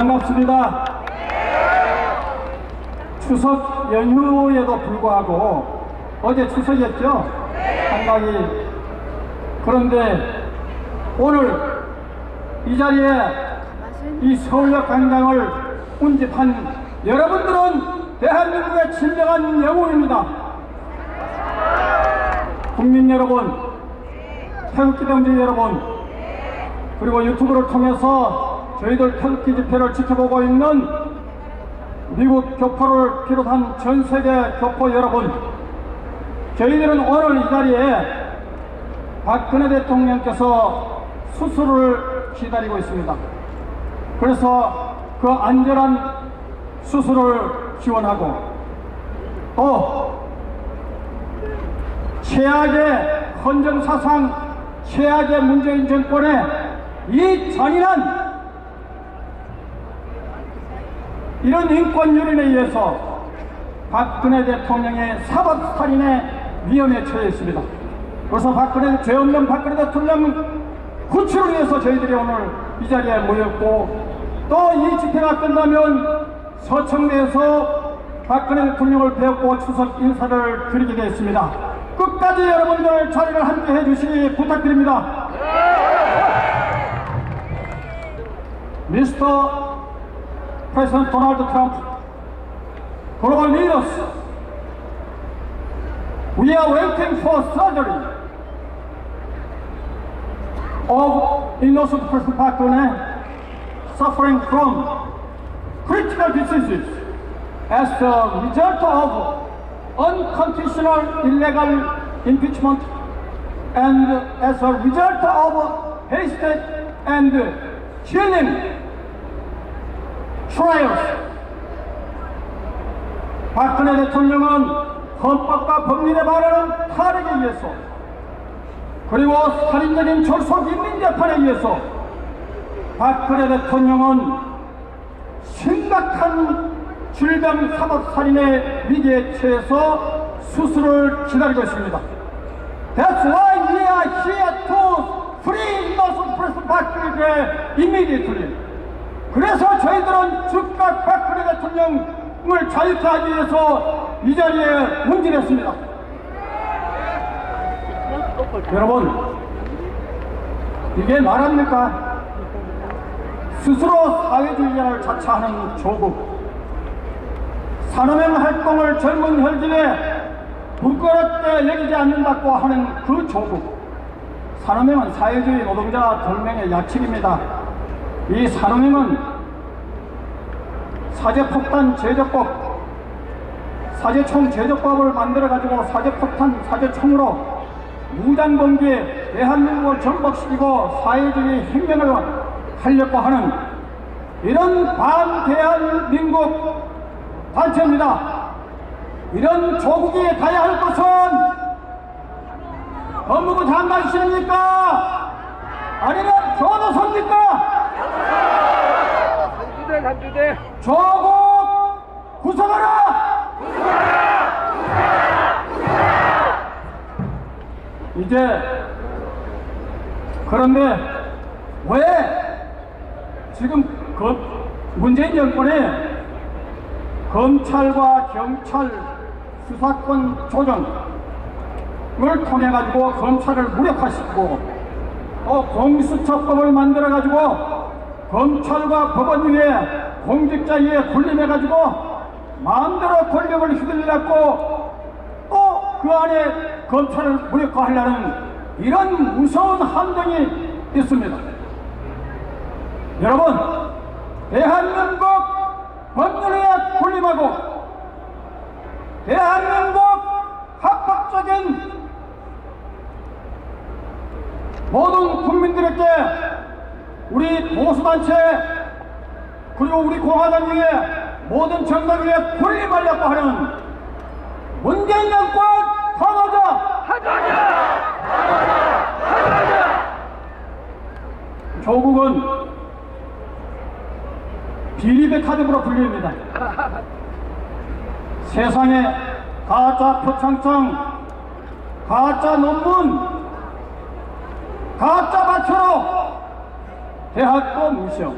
반갑습니다. 추석 연휴에도 불구하고 어제 추석이었죠? 한가위. 그런데 오늘 이 자리에 이 서울역 광장을 운집한 여러분들은 대한민국의 진정한 영웅입니다. 국민 여러분, 태극기 동지 여러분, 그리고 유튜브를 통해서 저희들 태극기 집회를 지켜보고 있는 미국 교포를 비롯한 전 세계 교포 여러분, 저희들은 오늘 이 자리에 박근혜 대통령께서 수술을 기다리고 있습니다. 그래서 그 안전한 수술을 지원하고 또 최악의 헌정사상, 최악의 문재인 정권의 이 잔인한 이런 인권유린에 의해서 박근혜 대통령의 사법살인의 위험에 처해 있습니다. 그래서 박근혜, 죄 없는 박근혜 대통령 구출을 위해서 저희들이 오늘 이 자리에 모였고 또 이 집회가 끝나면 서청대에서 박근혜 대통령을 배웠고 추석 인사를 드리게 되었습니다. 끝까지 여러분들 자리를 함께 해주시기 부탁드립니다. Mr. President Donald Trump, global leaders, we are waiting for surgery of innocent person Park suffering from critical diseases as a result of unconditional illegal impeachment and as a result of hasted and chilling trials. 박근혜 대통령은 헌법과 법률에 말하는 탈핵에 의해서 그리고 살인적인 졸속 인민 재판에 의해서 박근혜 대통령은 심각한 질병 사법살인의 위기에 처해서 수술을 기다리고 있습니다. That's why we are here to free innocent person 박근혜 immediately. 그래서 저희들은 즉각 박근혜 대통령을 자유케 하기 위해서 이 자리에 문진했습니다. 여러분, 이게 말합니까? 스스로 사회주의자를 자처하는 조국, 산업형 활동을 젊은 혈진에 부끄럽게 여기지 않는다고 하는 그 조국, 산업형은 사회주의 노동자 동맹의 약칙입니다. 이 산업형은 사제폭탄 제조법, 사제총 제조법을 만들어가지고 사제폭탄, 사제총으로 무장범죄 대한민국을 전복시키고 사회주의 혁명을 하려고 하는 이런 반대한민국 단체입니다. 이런 조국이 가야 할 것은 법무부 장관실입니까? 아니면 교도소입니까? 간주대 조국 구성하라! 이제 그런데 왜 지금 그 문재인 정권이 검찰과 경찰 수사권 조정을 통해 가지고 검찰을 무력화시키고 또 공수처법을 만들어 가지고 검찰과 법원 위에 공직자 위에 군림해 가지고 마음대로 권력을 휘둘려고 또 그 안에 검찰을 무력화하려는 이런 무서운 함정이 있습니다. 여러분, 대한민국 법률에 군림하고 대한민국 합법적인 모든 국민들에게 우리 보수단체 그리고 우리 공화당 위에 모든 정당 위에 군림하려고 하는 문재인 정권 강하자 하자냐 하자냐 조국은 비리백화점으로 불립니다. 세상에 가짜 표창장, 가짜 논문, 가짜 마초로 대학도 무시하고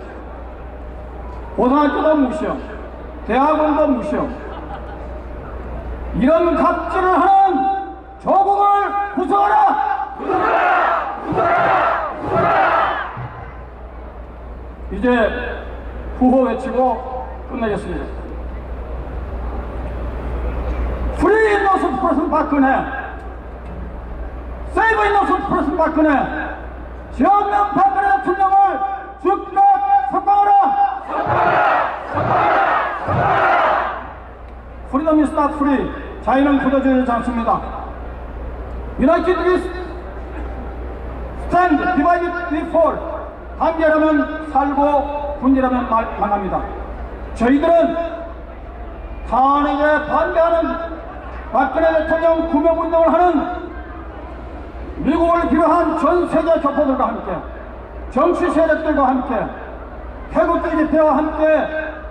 고등학교도 무시형, 대학원도 무시형. 이런 갑질을 하는 조국을 구성하라! 이제 구호 외치고 끝내겠습니다. 프리 인노선트 프레슨 박근혜 세이브 인노선트 프레슨 박근혜 지역명 박근혜 대통령을 즉각 석방하라! 프리덤 is not free. 자유는 굳어지지 않습니다. United we stand, divided we fall. 단계라면 살고 말, 망합니다. 저희들은 탄핵에 반대하는 박근혜 대통령 구명운동을 하는 미국을 비롯한 전 세계 교포들과 함께 정치 세력들과 함께 태국계 집회와 함께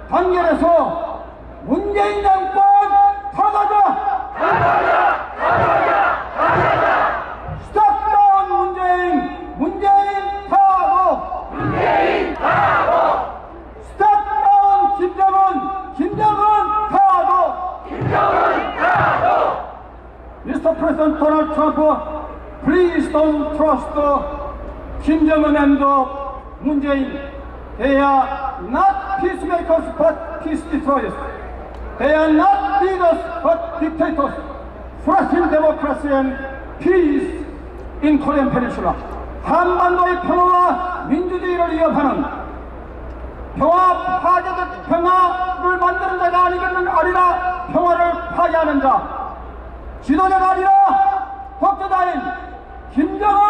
단결해서 문재인 정권 타가자! 스탑다운 문재인! 문재인 타고! 문재인 타고! 스탑다운 김정은! 김정은 타고! 김정은 타고! Mr. President Donald Trump, please don't trust Kim Jong-un and Moon Jae-in. They are not peacemakers but peace destroyers. They are not leaders but dictators. Frustrating democracy and peace in Korean Peninsula. 한반도의 평화와 민주주의를 위협하는 평화 파괴적 평화를 만드는 자가 아니겠는 아니라 평화를 파괴하는 자 지도자가 아니라 독재자인 김정은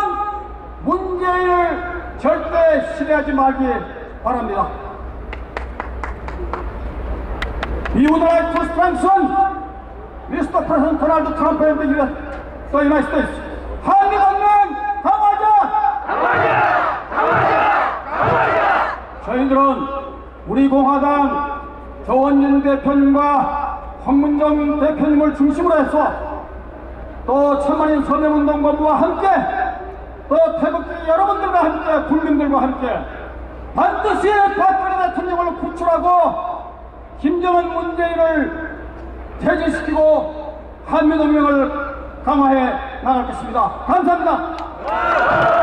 문재인을 절대 신뢰하지 말기 바랍니다. We would like to strengthen Mr. President Donald US, the United States. 한미 동맹 강화자! 저희들은 우리 공화당 조원진 대표님과 황문정 대표님을 중심으로 해서 또 천만인 서명운동본부와 함께 또 태극기 여러분들과 함께 국민들과 함께 반드시 박근혜 대통령을 구출하고 김정은 문재인을 퇴진시키고 한미동맹을 강화해 나갈 것입니다. 감사합니다.